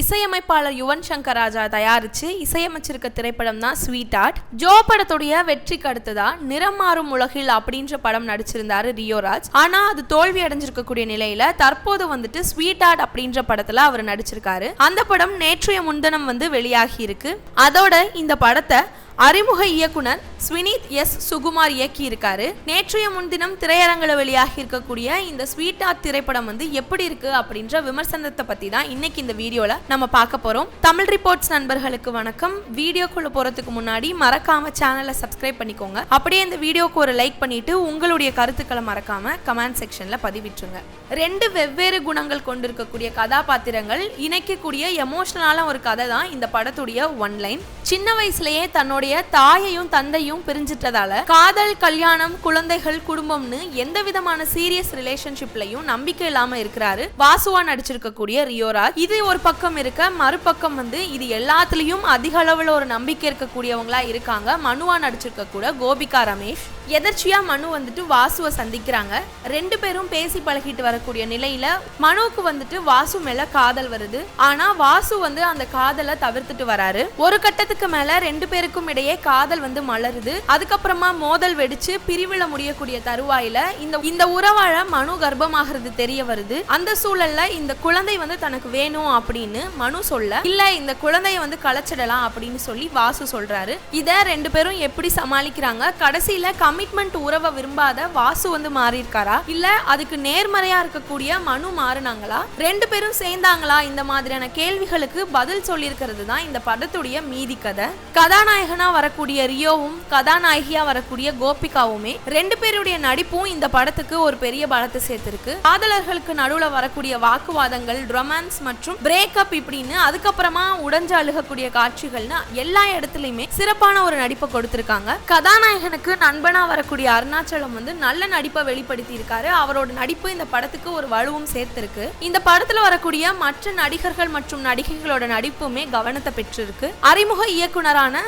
இசையமைப்பாளர் யுவன் சங்கர் ராஜா தயாரிச்சு இசையமைச்சிருக்க திரைப்படம் தான் ஸ்வீட் ஆர்ட் ஜோ படத்துடைய வெற்றிக்கு அடுத்ததா நிறம் மாறும் உலகில் அப்படின்ற படம் நடிச்சிருந்தாரு ரியோராஜ். ஆனா அது தோல்வி அடைஞ்சிருக்கக்கூடிய நிலையில தற்போது வந்துட்டு ஸ்வீட் ஆர்ட் அப்படின்ற படத்துல அவர் நடிச்சிருக்காரு. அந்த படம் நேற்றைய முன்தினம் வந்து வெளியாகி இருக்கு. அதோட இந்த படத்தை அறிமுக இயக்குனர் ஸ்வினித் எஸ். சுகுமார் இயக்கியிருக்காரு. நேற்றைய முன்தினம் திரையரங்கில் வெளியாகி இருக்கக்கூடிய இந்த ஸ்வீட் ஆர்ட் திரைப்படம் வந்து எப்படி இருக்கு அப்படின்ற விமர்சனத்தை பத்தி தான் இன்னைக்கு இந்த வீடியோல நம்ம பார்க்க போறோம். தமிழ் ரிப்போர்ட்ஸ் நண்பர்களுக்கு வணக்கம். வீடியோக்குள்ள போறதுக்கு முன்னாடி மறக்காம சேனலை சப்ஸ்கிரைப் பண்ணிக்கோங்க. அப்படியே இந்த வீடியோக்கு ஒரு லைக் பண்ணிட்டு உங்களுடைய கருத்துக்களை மறக்காம கமெண்ட் செக்ஷன்ல பதிவிட்டுருங்க. ரெண்டு வெவ்வேறு குணங்கள் கொண்டிருக்கக்கூடிய கதாபாத்திரங்கள் இணைக்கக்கூடிய எமோஷனலான ஒரு கதை தான் இந்த படத்துடைய ஒன்லைன் சின்ன வயசுலயே தன்னோட தன்னுடைய தாயையும் தந்தையும் பிரிஞ்சிட்டதால காதல் கல்யாணம் குழந்தைகள் குடும்பம்னு எந்த விதமான சீரியஸ் ரிலேஷன்ஷிப்லயும் நம்பிக்கை இல்லாம இருக்கிறாரு. வாசுவா நடிச்சிருக்கக்கூடிய ரியோராஜ் இது ஒரு பக்கம் இருக்க மறுபக்கம் வந்து இது எல்லாத்துலயும் அதிக அளவுல ஒரு நம்பிக்கை இருக்கக்கூடியவங்களா இருக்காங்க. மனுவா நடிச்சிருக்க கூட கோபிகா ரமேஷ். எதர்ச்சியா மனு வந்துட்டு வாசுவை சந்திக்கிறாங்க. ரெண்டு பேரும் பேசி பழகிட்டு வரக்கூடிய நிலையில மனுவுக்கு வந்துட்டு வாசு மேல காதல் வருது. ஆனா வாசு வந்து அந்த காதலை தவிர்த்துட்டு வராரு. ஒரு கட்டத்துக்கு மேல ரெண்டு பேருக்கும் இடையே காதல் வந்து மலருது. அதுக்கப்புறமா மோதல் வெடிச்சு பிரிவில முடியக்கூடிய தருவாயில இந்த இந்த உறவாழ மனு கர்ப்பமாகிறது தெரிய வருது. அந்த சூழல்ல இந்த குழந்தை வந்து தனக்கு வேணும் அப்படின்னு மனு சொல்ல இல்ல இந்த குழந்தைய வந்து கலைச்சிடலாம் அப்படின்னு சொல்லி வாசு சொல்றாரு. இத ரெண்டு பேரும் எப்படி சமாளிக்கிறாங்க? கடைசியில கமிட்மெண்ட் உறவை விரும்பாத வாசு வந்து மாறி இருக்காரா இல்ல அதுக்கு நேர்மறையா இருக்கக்கூடிய மனு மாறினாங்களா? ரெண்டு பேரும் சேர்ந்தாங்களா? இந்த மாதிரியான கேள்விகளுக்கு பதில் சொல்லியிருக்கிறது தான் இந்த படத்துடைய மீதி கதை. கதாநாயகன் வரக்கூடிய ரியோவும் கதாநாயகியா வரக்கூடிய கோபிகாவுமே ரெண்டு பேருடைய நடிப்பும் இந்த படத்துக்கு ஒரு பெரிய பலத்தை சேர்த்திருக்கு. காதலர்களுக்கு நடுவுல வரக்கூடிய வாக்குவாதங்கள் ரொமான்ஸ் மற்றும் பிரேக்கப் இப்படின்னு அதுக்கப்புறமா உடஞ்சு அழுகக்கூடிய காட்சிகள்னு எல்லா இடத்துலயுமே சிறப்பான ஒரு நடிப்பை கொடுத்திருக்காங்க. கதாநாயகனுக்கு நண்பனா வரக்கூடிய அருணாச்சலம் வந்து நல்ல நடிப்பை வெளிப்படுத்தி இருக்காரு அவரோட நடிப்பு இந்த படத்துக்கு ஒரு வலுவும் சேர்த்திருக்கு. இந்த படத்துல வரக்கூடிய மற்ற நடிகர்கள் மற்றும் நடிகைகளோட நடிப்புமே கவனத்தை பெற்றிருக்கு. அறிமுக இயக்குனரான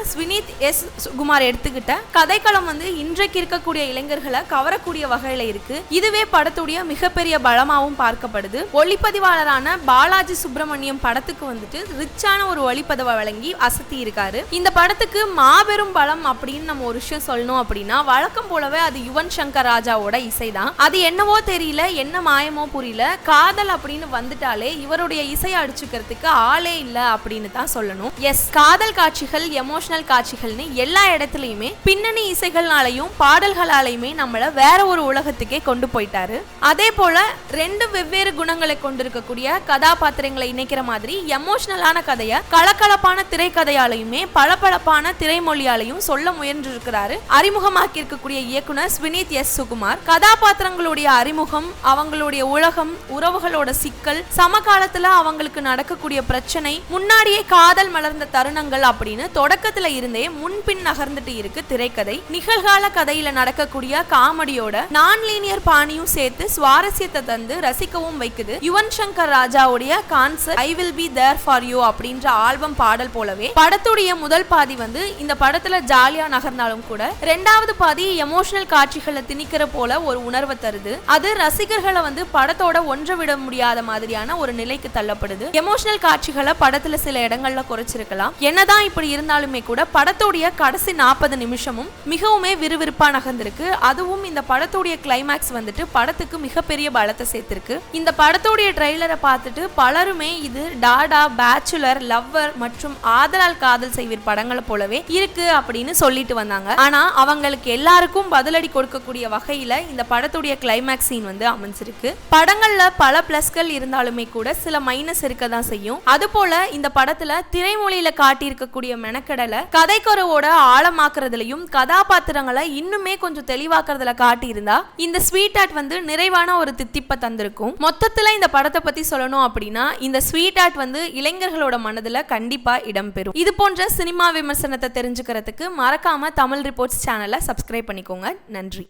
அஜித் எஸ் சுகுமார் எடுத்துக்கிட்ட கதைக்களம் வந்து இன்றைக்கு இருக்கக்கூடிய இளைஞர்களை கவரக்கூடிய வகையில இருக்கு. இதுவே படத்துடைய மிகப்பெரிய பலமாகவும் பார்க்கப்படுது. ஒளிப்பதிவாளரான பாலாஜி சுப்பிரமணியம் படத்துக்கு வந்துட்டு ரிச்சான ஒரு ஒளிப்பதிவை வழங்கி அசத்தி இருக்காரு. இந்த படத்துக்கு மாபெரும் பலம் அப்படின்னு நம்ம ஒரு விஷயம் சொல்லணும் அப்படின்னா வழக்கம் போலவே அது யுவன் சங்கர் ராஜாவோட இசைதான். அது என்னவோ தெரியல என்ன மாயமோ புரியல. காதல் அப்படின்னு வந்துட்டாலே இவருடைய இசையை அடிச்சுக்கிறதுக்கு ஆளே இல்லை அப்படின்னு தான் சொல்லணும். எஸ் காதல் காட்சிகள் எமோஷனல் காட்சி காட்சிகள்னு எல்லா இடத்துலயுமே பின்னணி இசைகள்னாலையும் பாடல்களாலையுமே நம்மள வேற ஒரு உலகத்துக்கே கொண்டு போயிட்டாரு. அதே போல ரெண்டு வெவ்வேறு குணங்களை கொண்டிருக்கக்கூடிய கதாபாத்திரங்களை இணைக்கிற மாதிரி எமோஷனலான கதையை கலக்கலப்பான திரைக்கதையாலையுமே பளபளப்பான திரைமொழியாலையும் சொல்ல முயன்றிருக்கிறாரு. அறிமுகமாக்கி இருக்கக்கூடிய இயக்குனர் ஸ்வினித் எஸ். சுகுமார். கதாபாத்திரங்களுடைய அறிமுகம் அவங்களுடைய உலகம் உறவுகளோட சிக்கல் சமகாலத்துல அவங்களுக்கு நடக்கக்கூடிய பிரச்சனை முன்னாடியே காதல் மலர்ந்த தருணங்கள் அப்படின்னு தொடக்கத்துல இருந்தே முன்பின் நகர்ந்துட்டு இருக்கு திரைக்கதை. நிகழ்கால கதையில நடக்கக்கூடிய காமெடியோட நான் லீனியர் பாணியும் சேர்த்து சுவாரஸ்யத்தை தந்து ரசிக்கவும் வைக்குது யுவன் சங்கர் ராஜாவுடைய concert I will be there for you அப்படின்ற ஆல்பம் பாடல் போலவே படத்துடைய முதல் பாதி வந்து இந்த படத்துல ஜாலியா நகர்ந்தாலும் கூட ரெண்டாவது பாதி எமோஷனல் காட்சிகளை திணிக்கிற போல ஒரு உணர்வை தருது. அது ரசிகர்களை வந்து படத்தோட ஒன்று விட முடியாத மாதிரியான ஒரு நிலைக்கு தள்ளப்படுது. எமோஷனல் காட்சிகளை படத்துல சில இடங்கள்ல குறைச்சிருக்கலாம். என்னதான் இப்படி இருந்தாலுமே கூட படத்துடைய கடைசி நாற்பது நிமிஷமும் மிகவுமே விறுவிறுப்பா நகர்ந்திருக்கு. அதுவும் இந்த படத்துடைய கிளைமேக்ஸ் வந்துட்டு படத்துக்கு மிகப்பெரிய பலத்தை சேர்த்திருக்கு. இந்த படத்துடைய ட்ரெய்லரை பார்த்துட்டு பலருமே இது டாடா பேச்சுலர் லவ்வர் மற்றும் ஆதலால் காதல் செய்வீர் படங்களை போலவே இருக்கு அப்படின்னு சொல்லிட்டு வந்தாங்க. ஆனா அவங்களுக்கு எல்லாருக்கும் பதிலடி கொடுக்கக்கூடிய வகையில இந்த படத்துடைய கிளைமேக்ஸ் சீன் வந்து அமைஞ்சிருக்கு. படங்கள்ல பல பிளஸ்கள் இருந்தாலுமே கூட சில மைனஸ் இருக்க தான் செய்யும். அது போல இந்த படத்துல திரைமொழியில காட்டியிருக்கக்கூடிய மெனக்கடலை கதைக்குறவோட ஆழமாக்குறதுலயும் கதாபாத்திரங்களை இன்னுமே கொஞ்சம் தெளிவாக்குறதுல காட்டியிருந்தா இந்த ஸ்வீட் ஆர்ட் வந்து நிறைவான ஒரு தித்திப்பை தந்திருக்கும். மொத்தத்துல இந்த படத்தை பத்தி சொல்லணும் அப்படின்னா இந்த ஸ்வீட் ஆர்ட் வந்து இளைஞர்களோட மனதுல கண்டிப்பா இடம்பெறும். இது போன்ற சினிமா விமர்சனத்தை தெரிஞ்சுக்கிறதுக்கு மறக்காம தமிழ் ரிப்போர்ட்ஸ் சேனலை சப்ஸ்கிரைப் பண்ணிக்கோங்க. நன்றி.